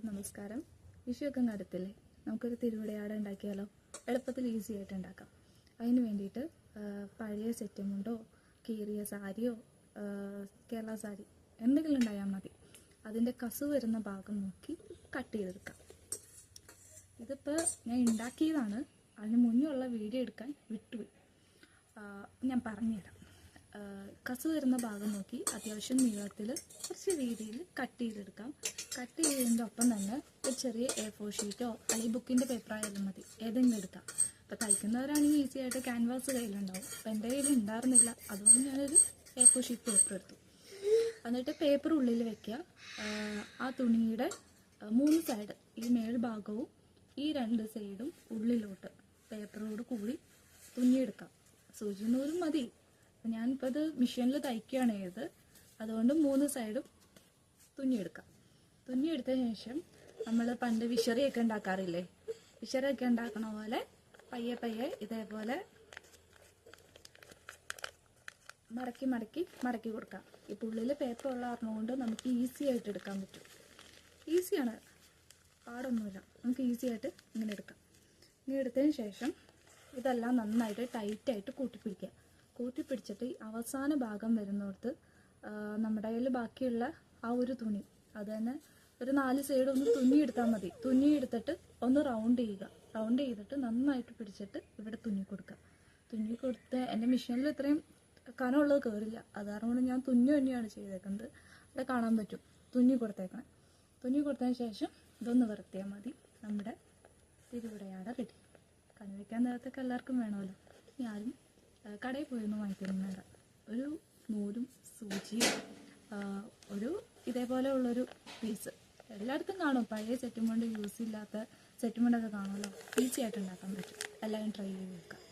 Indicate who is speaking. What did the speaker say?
Speaker 1: എല്ലാവർക്കും നമസ്കാരം. വിഷുവൊക്കെ നടത്തില്ലേ നമുക്കൊരു തിരുവിളയാട് ഉണ്ടാക്കിയാലോ? എളുപ്പത്തിൽ ഈസി ആയിട്ട് ഉണ്ടാക്കാം. അതിന് വേണ്ടിയിട്ട് പഴയ സെറ്റമുണ്ടോ കീറിയ സാരിയോ കേരള സാരി എന്തെങ്കിലും ഉണ്ടായാൽ മതി. അതിന്റെ കസു വരുന്ന ഭാഗം നോക്കി കട്ട് ചെയ്തെടുക്കാം. ഇതിപ്പോൾ ഞാൻ ഉണ്ടാക്കിയതാണ്. അതിന് മുന്നേ വീഡിയോ എടുക്കാൻ വിട്ടുപോയി. ഞാൻ പറഞ്ഞുതരാം. കസു വരുന്ന ഭാഗം നോക്കി അത്യാവശ്യം നീളത്തിൽ കുറച്ച് രീതിയിൽ കട്ട് ചെയ്തെടുക്കാം. കട്ട് ചെയ്തതിന്റെ ഒപ്പം തന്നെ ഒരു ചെറിയ എ ഫോർ ഷീറ്റോ അല്ലെങ്കിൽ ബുക്കിന്റെ പേപ്പർ ആയാലും മതി. ഏതെങ്കിലും എടുക്കാം അപ്പോൾ തയ്ക്കുന്നവരാണെങ്കിൽ ഈസി ആയിട്ട് ക്യാൻവാസ് കയ്യിലുണ്ടാവും. അപ്പോൾ എന്റെ കയ്യിൽ ഉണ്ടായിരുന്നില്ല. അതുകൊണ്ട് ഞാനൊരു എ ഫോർ ഷീറ്റ് പേപ്പർ എടുത്തു. എന്നിട്ട് പേപ്പർ ഉള്ളിൽ വെക്കുക. ആ, തുണിയുടെ മൂന്ന് സൈഡ് ഈ മേൽഭാഗവും ഈ രണ്ട് സൈഡും ഉള്ളിലോട്ട് പേപ്പറോട് കൂടി തുന്നിയെടുക്കാം. സൂചി നൂലും മതി ഞാനിപ്പോൾ അത് മിഷീനിൽ തയ്ക്കുകയാണ് ചെയ്തത്. അതുകൊണ്ട് മൂന്ന് സൈഡും തുന്നിയെടുക്കാം. തുന്നിയെടുത്തതിന് ശേഷം നമ്മൾ പണ്ട് വിഷറിയൊക്കെ ഉണ്ടാക്കാറില്ലേ? വിഷറിയൊക്കെ ഉണ്ടാക്കണ പോലെ പയ്യെ പയ്യെ ഇതേപോലെ മടക്കി മടക്കി മടക്കി കൊടുക്കാം. ഈ ഉള്ളിൽ പേപ്പർ ഉള്ള കാരണം കൊണ്ട് നമുക്ക് ഈസി ആയിട്ട് എടുക്കാൻ പറ്റും. ഈസിയാണ് പാടൊന്നുമില്ല. നമുക്ക് ഈസി ആയിട്ട് ഇങ്ങനെ എടുക്കാം. ഇങ്ങനെ എടുത്തതിന് ശേഷം ഇതെല്ലാം നന്നായിട്ട് ടൈറ്റായിട്ട് കൂട്ടിപ്പിടിക്കുക. കൂട്ടിപ്പിടിച്ചിട്ട് അവസാന ഭാഗം വരുന്നിടത്ത് നമ്മുടെ കയ്യിൽ ബാക്കിയുള്ള ആ ഒരു തുണി അത് തന്നെ ഒരു നാല് സൈഡ് ഒന്ന് തുന്നിയെടുത്താൽ മതി. തുന്നിയെടുത്തിട്ട് ഒന്ന് റൗണ്ട് ചെയ്യുക. റൗണ്ട് ചെയ്തിട്ട് നന്നായിട്ട് പിടിച്ചിട്ട് ഇവിടെ തുന്നി കൊടുക്കുക. തുന്നി കൊടുത്ത് എന്റെ മെഷീനിൽ ഇത്രയും കനമുള്ളത് കയറില്ല അത് കാരണം ഞാൻ തുന്നി തന്നെയാണ് ചെയ്തേക്കുന്നത്. അവിടെ കാണാൻ പറ്റും. തുന്നി കൊടുത്തേക്കണം. തുന്നി കൊടുത്തതിന് ശേഷം ഇതൊന്ന് വറുത്തിയാൽ മതി. നമ്മുടെ തിരുവിടയാട റെഡി കണി വയ്ക്കാൻ നേരത്തൊക്കെ എല്ലാവർക്കും വേണമല്ലോ. ആ, കടയിൽ പോയൊന്നും വാങ്ങിക്കുന്നു വേണ്ട ഒരു നൂലും സൂചിയും ഒരു ഇതേപോലെ ഉള്ളൊരു പീസ് എല്ലായിടത്തും കാണും. പഴയ സെറ്റും കൊണ്ട് യൂസ് ഇല്ലാത്ത സെറ്റും കൊണ്ടൊക്കെ കാണുമല്ലോ. ഈസി ആയിട്ട് ഉണ്ടാക്കാൻ പറ്റും. എല്ലാവരും ട്രൈ ചെയ്ത് നോക്കാം